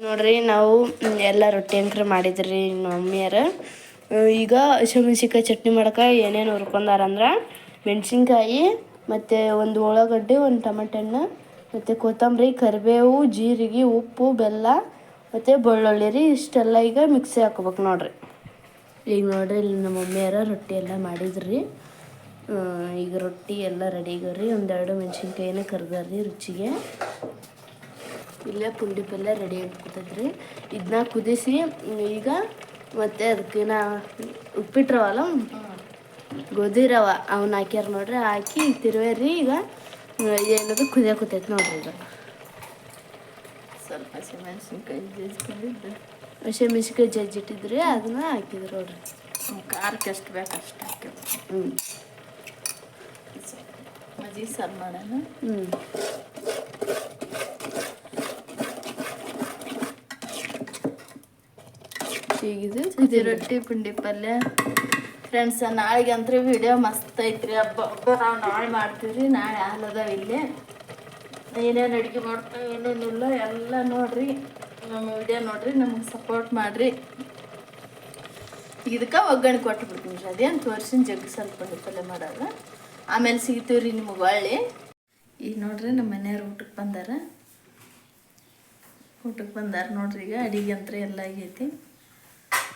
ನೋಡ್ರಿ, ನಾವು ಎಲ್ಲ ರೊಟ್ಟಿ ಅಂಕ್ರ ಮಾಡಿದ್ರಿ ಮಮ್ಮಿಯರ ಈಗ ಹಸಿಮೆಣ್ಸಿನ್ಕಾಯಿ ಚಟ್ನಿ ಮಾಡಕ್ಕೆ ಏನೇನು ಹುರ್ಕೊಂಡಾರ ಅಂದ್ರೆ ಮೆಣಸಿನ್ಕಾಯಿ, ಮತ್ತು ಒಂದು ಉಳ್ಳಾಗಡ್ಡಿ, ಒಂದು ಟಮಟೆ ಹಣ್ಣು, ಮತ್ತು ಕೊತ್ತಂಬರಿ, ಕರಿಬೇವು, ಜೀರಿಗೆ, ಉಪ್ಪು, ಬೆಲ್ಲ, ಮತ್ತು ಬೆಳ್ಳುಳ್ಳಿ ರೀ, ಇಷ್ಟೆಲ್ಲ ಈಗ ಮಿಕ್ಸಿ ಹಾಕೋಬೇಕು ನೋಡ್ರಿ. ಈಗ ನೋಡ್ರಿ, ಇಲ್ಲಿ ನಮ್ಮ ಮಮ್ಮಿಯರ ರೊಟ್ಟಿ ಎಲ್ಲ ಮಾಡಿದ್ರಿ. ಈಗ ರೊಟ್ಟಿ ಎಲ್ಲ ರೆಡಿ ಆಗ್ಯಾವ್ರಿ ಒಂದೆರಡು ಮೆಣಸಿನ್ಕಾಯಿನ ಕರ್ದಾರ್ರಿ ರುಚಿಗೆ. ಇಲ್ಲೇ ಪುಂಡಿ ಪಲ್ಯ ರೆಡಿ ಆಗ್ಬಿಡ್ತೈತ್ರಿ. ಇದನ್ನ ಕುದಿಸಿ ಈಗ ಮತ್ತೆ ಅದಕ್ಕಿನ ಉಪ್ಪಿಟ್ಟು ರವಲ್ಲ? ಗೋಧಿ ರವ ಅವನ್ನ ಹಾಕ್ಯಾರ ನೋಡ್ರಿ ಹಾಕಿ ತಿರುವೇರಿ ಈಗ ಏನದು ಕುದಿಯಾಕತ್ತೈತಿ ನೋಡ್ರಿ ಈಗ. ಸ್ವಲ್ಪ ಹಸಿಮೆಣಸಿನ್ಕಾಯಿ ಜಜ್ಕೊಂಡಿದ್ದು ಹಸಿಮೆಣಸಿನ್ಕಾಯಿ ಜಜ್ಜಿಟ್ಟಿದ್ರಿ ಅದನ್ನ ಹಾಕಿದ್ರು ನೋಡ್ರಿ. ಖಾರಕ್ಕೆ ಎಷ್ಟು ಬೇಕು ಅಷ್ಟು ಹಾಕ್ಯವು ಹ್ಞೂ ಮಜ್ಜಿಗೆ ಸಾರು ಮಾಡೋಣ? ಹ್ಞೂ ಹೀಗಿದೆ? ಇದು ರೊಟ್ಟಿ ಪುಂಡಿ ಪಲ್ಯ. ಫ್ರೆಂಡ್ಸ್ ನಾಳೆಗೆ ಅಂತೂ ವಿಡಿಯೋ ಮಸ್ತ್ ಐತ್ರಿ. ಹಬ್ಬ ಹಬ್ಬ ನಾವು ನಾಳೆ ಮಾಡ್ತೀವಿ ನಾಳೆ ಹಾಲು ಅದಾವ ಇಲ್ಲಿ. ಏನೇನು ಅಡುಗೆ ಮಾಡ್ತೀವಿ ಏನೇನಿಲ್ಲ ಎಲ್ಲ ನೋಡ್ರಿ. ನಮ್ಮ ವಿಡಿಯೋ ನೋಡ್ರಿ ನಮಗೆ ಸಪೋರ್ಟ್ ಮಾಡಿರಿ. ಇದಕ್ಕೆ ಒಗ್ಗರಣೆ ಕೊಟ್ಟು ಬಿಡ್ತೀನಿ ರೀ. ಅದೇನು ತೋರಿಸಿನ ಜಗ್ಗಿ ಸ್ವಲ್ಪ ಪಲ್ಯ ಮಾಡೋದು ಆಮೇಲೆ ಸಿಗ್ತೀವಿ ರೀ ನಿಮಗೆ ಒಳ್ಳೆ. ಈಗ ನೋಡ್ರಿ ನಮ್ಮ ಮನೆಯವ್ರು ಊಟಕ್ಕೆ ಬಂದಾರ. ಊಟಕ್ಕೆ ಬಂದಾರ ನೋಡ್ರಿ ಈಗ. ಅಡಿಗೆ ಅಂತ ಎಲ್ಲ ಆಗೈತಿ.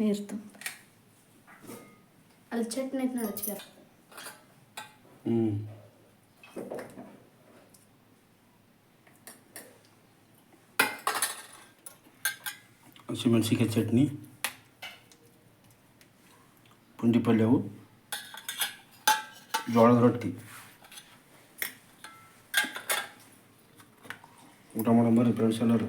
ಮಾಡೀನಿ ನೋಡ್ರಿ ಮಜ್ಜಿಗೆ ಸಾಂಬಾರು ನೀರು ತುಂಬ ಅಲ್ಲಿ ಚಟ್ನಿ ಐತೆ ನೋಡಿ ಚಿಕ್ಕ ಹ್ಞೂ ಹಸಿಮೆಣಸಿಕಾಯಿ ಚಟ್ನಿ ಪುಂಡಿ ಪಲ್ಯವು ಜೋಳದ ರೊಟ್ಟಿ ಊಟ ಮಾಡೋ ಬರ್ರಿ ಫ್ರೆಂಡ್ಸ್ ಎಲ್ಲರೂ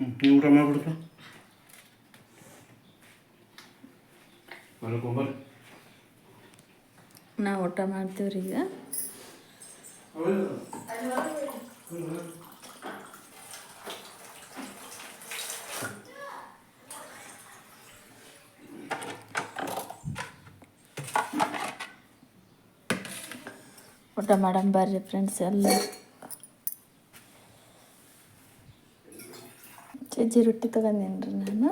ಹ್ಞೂ ನೀವು ಊಟ ಮಾಡ್ಬಿಡ್ತು ಬರ್ರಿ ನಾವು ಊಟ ಮಾಡ್ತೀವ್ರಿ ಈಗ ಊಟ ಮಾಡಮ್ ಬರ್ರಿ ಫ್ರೆಂಡ್ಸ್ ಎಲ್ಲ ಸಜ್ಜಿ ರೊಟ್ಟಿ ತಗೊಂಡೇನ್ರಿ ನಾನು?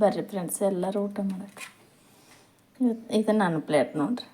ಬರ್ರಿ ಫ್ರೆಂಡ್ಸ್ ಎಲ್ಲರೂ ಊಟ ಮಾಡಕ್ಕೆ ಇದು ನನ್ನ ಪ್ಲೇಟ್ ನೋಡ್ರಿ.